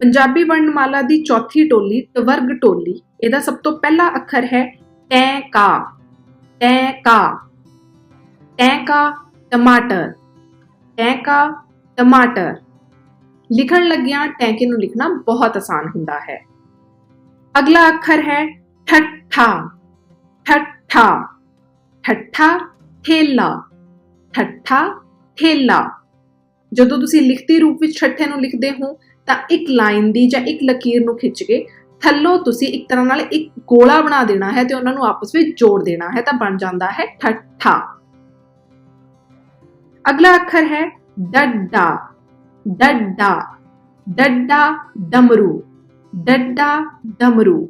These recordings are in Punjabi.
ਪੰਜਾਬੀ ਵਰਣਮਾਲਾ ਦੀ ਚੌਥੀ ਟੋਲੀ, ਤਵਰਗ ਟੋਲੀ, ਇਹਦਾ ਸਭ ਤੋਂ ਪਹਿਲਾ ਅੱਖਰ ਹੈ ਟੈ ਕਾ। ਟੈ ਕਾ। ਟੈ ਕਾ, ਟਮਾਟਰ। ਟੈ ਕਾ, ਟਮਾਟਰ। ਲਿਖਣ ਲੱਗਿਆਂ ਟੈਂਕੇ ਨੂੰ ਲਿਖਣਾ ਬਹੁਤ ਆਸਾਨ ਹੁੰਦਾ ਹੈ। ਅਗਲਾ ਅੱਖਰ ਹੈ ਠੱਠਾ। ਠੱਠਾ। ਠੱਠਾ ਥੇਲਾ ਠੱਠਾ ਥੇਲਾ ਜਦੋਂ ਤੁਸੀਂ ਲਿਖਤੀ ਰੂਪ ਵਿੱਚ ਠੱਠੇ ਨੂੰ ਲਿਖਦੇ ਹੋ ਤਾਂ ਇੱਕ ਲਾਈਨ ਦੀ ਜਾਂ ਇੱਕ ਲਕੀਰ ਨੂੰ ਖਿੱਚ ਕੇ ਥੱਲੋਂ ਤੁਸੀਂ ਇੱਕ ਤਰ੍ਹਾਂ ਨਾਲ ਇੱਕ ਗੋਲਾ ਬਣਾ ਦੇਣਾ ਹੈ ਤੇ ਉਹਨਾਂ ਨੂੰ ਆਪਸ ਵਿੱਚ ਜੋੜ ਦੇਣਾ ਹੈ ਤਾਂ ਬਣ ਜਾਂਦਾ ਹੈ ਠੱਠਾ। ਅਗਲਾ ਅੱਖਰ ਹੈ ਡੱਡਾ ਡੱਡਾ ਡੱਡਾ ਡਮਰੂ ਡੱਡਾ ਡਮਰੂ।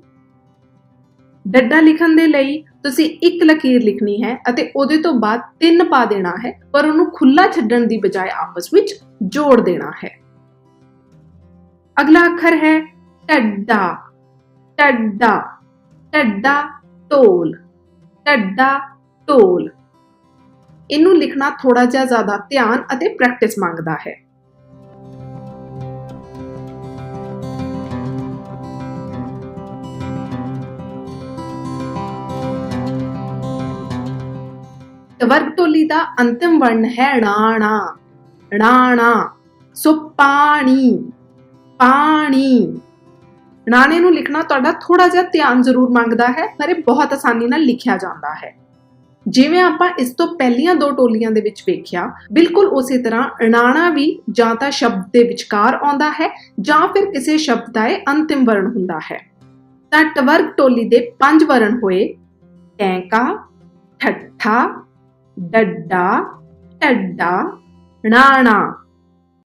ਡੱਡਾ ਲਿਖਣ ਦੇ ਲਈ ਤੁਸੀਂ ਇੱਕ ਲਕੀਰ ਲਿਖਣੀ ਹੈ ਅਤੇ ਉਹਦੇ ਤੋਂ ਬਾਅਦ ਤਿੰਨ ਪਾ ਦੇਣਾ ਹੈ ਪਰ ਉਹਨੂੰ ਖੁੱਲਾ ਛੱਡਣ ਦੀ ਬਜਾਏ ਆਪਸ ਵਿੱਚ ਜੋੜ ਦੇਣਾ ਹੈ। ਅਗਲਾ ਅੱਖਰ ਹੈ ਟੱਡਾ ਟੱਡਾ ਟੱਡਾ ਢੋਲ ਟੱਡਾ ਢੋਲ। ਇਹਨੂੰ ਲਿਖਣਾ ਥੋੜਾ ਜਿਹਾ ਜ਼ਿਆਦਾ ਧਿਆਨ ਅਤੇ ਪ੍ਰੈਕਟਿਸ ਮੰਗਦਾ ਹੈ। ਵਰਗ ਟੋਲੀ ਦਾ ਅੰਤਿਮ ਵਰਣ ਹੈ ਰਾਣਾ ਰਾਣਾ ਸੋ ਪਾਣੀ ਪਾਣੀ ਰਾਣੇ ਨੂੰ ਲਿਖਣਾ ਤੁਹਾਡਾ ਥੋੜਾ ਜਿਹਾ ਧਿਆਨ ਜ਼ਰੂਰ ਮੰਗਦਾ ਹੈ, ਪਰ ਇਹ ਬਹੁਤ ਆਸਾਨੀ ਨਾਲ ਲਿਖਿਆ ਜਾਂਦਾ ਹੈ। ਜਿਵੇਂ ਆਪਾਂ ਇਸ ਤੋਂ ਪਹਿਲੀਆਂ ਦੋ ਟੋਲੀਆਂ ਦੇ ਵਿੱਚ ਵੇਖਿਆ, ਬਿਲਕੁਲ ਉਸੇ ਤਰ੍ਹਾਂ ਰਾਣਾ ਵੀ ਜਾਂ ਤਾਂ ਸ਼ਬਦ ਦੇ ਵਿਚਕਾਰ ਆਉਂਦਾ ਹੈ ਜਾਂ ਫਿਰ ਕਿਸੇ ਸ਼ਬਦ ਦਾ ਇਹ ਅੰਤਿਮ ਵਰਣ ਹੁੰਦਾ ਹੈ। ਤਾਂ ਟਵਰਗ ਟੋਲੀ ਦੇ ਪੰਜ ਵਰਣ ਹੋਏ, ਟੈਂਕਾ, ਠੱਠਾ, ਡੱਡਾ ਟੱਡਾ ਰਾਣਾ